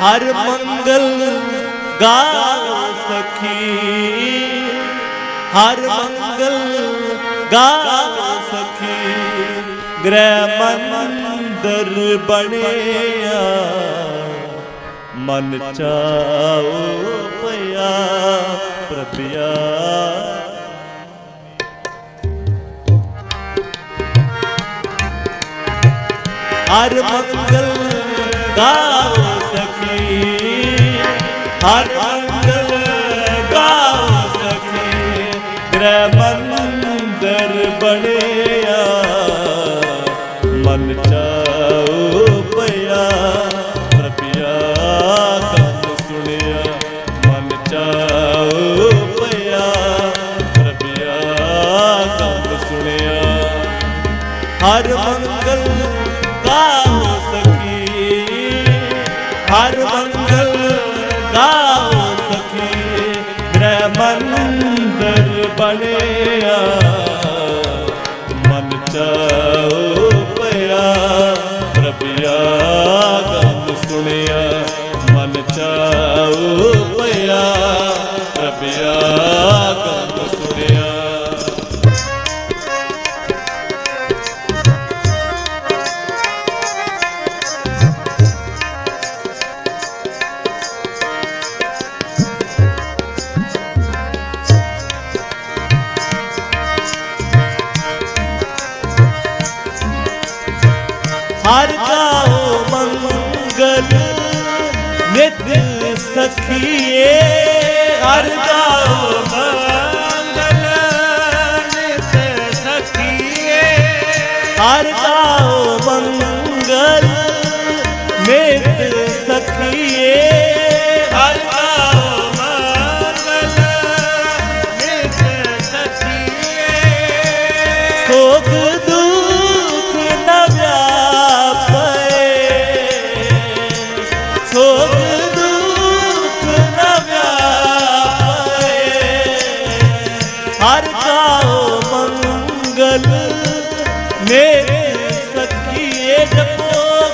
ਹਰ ਮੰਗਲ ਗਾਓ ਸਖੀ। ਹਰ ਮੰਗਲ ਗਾਓ ਸਖੀ। ਗ੍ਰਹਿ ਮੰਦਰ ਬਣਿਆ। ਮਨ ਚਾਓ ਪਿਆ ਪ੍ਰਭਿਆ। ਹਰ ਮੰਗਲ ਗਾਓ ਹਰ ਮੰਗਲ ਗਾਓ ਸਖੀ ਗ੍ਰਹਿ ਮੰਦਰ ਬਣਿਆ। ਮਨ ਚਾਓ ਪਿਆ ਪ੍ਰਭਿਆ ਕੰਨ ਸੁਣਿਆ। ਮਨ ਚਾਓ ਪਿਆ ਪ੍ਰਭਿਆ ਕੰਨ ਸੁਣਿਆ। ਹਰ ਮੰਗਲ ਗਾਓ ਸਖੀ ਪ੍ਰਭਿਆ ਸੁਣਿਆ ਮਨ ਚਾਓ ਪਿਆ ਪ੍ਰਭਿਆ। ਸਖੀਏ ਹਰ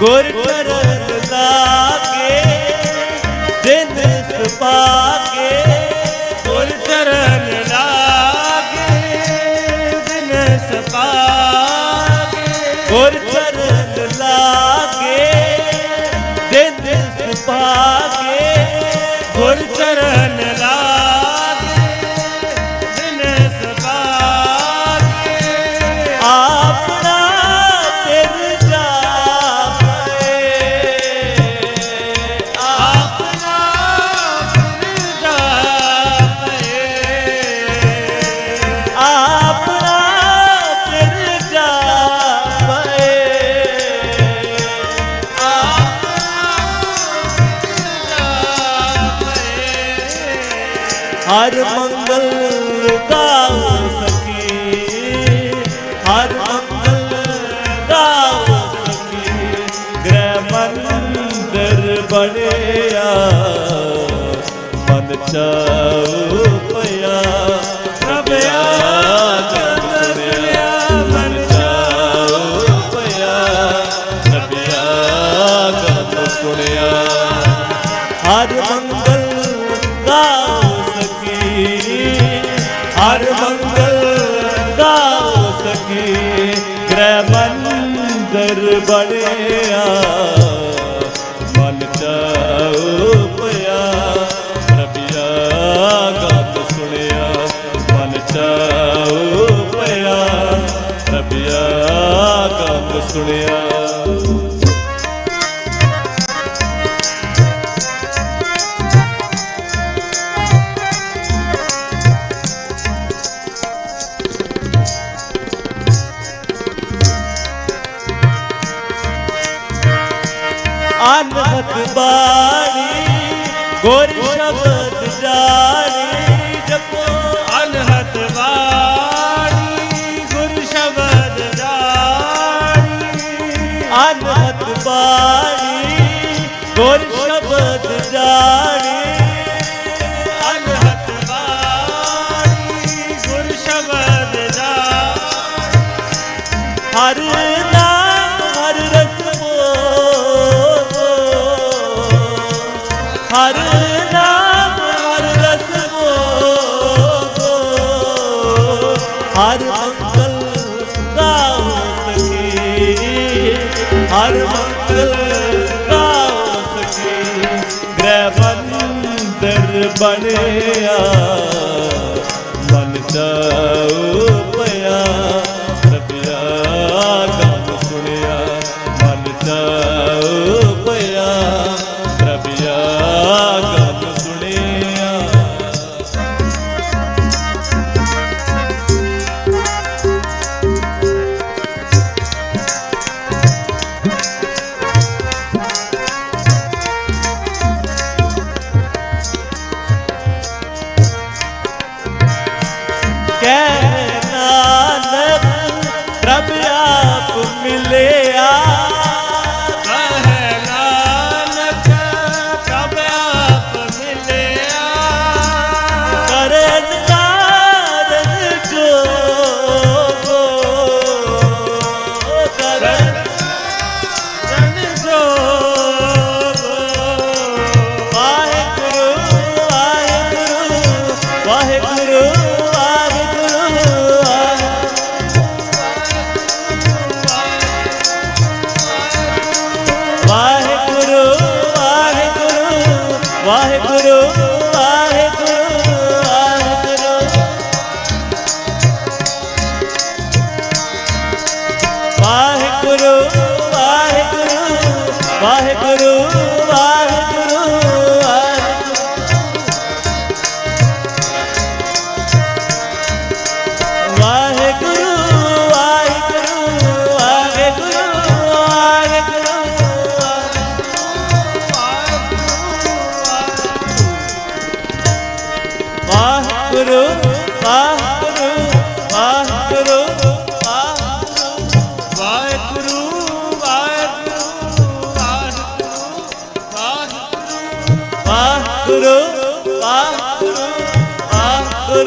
ਗੁਰ ਹਰ ਮੰਗਲ ਗਾਓ ਸਖੀ ਹਰ ਮੰਗਲ ਗਾਓ ਸਖੀ ਗ੍ਰਹਿ ਮੰਦਰ ਬਣਿਆ ਮਨ ਚਾਉ ਸੁਣਿਆ। ਅਨਹਤ ਬਾਣੀ ਗੁਰ ਸ਼ਬਦ ਬਣਿਆ। ਮਨ ਚਾ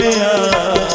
ਮਾਰਿਆ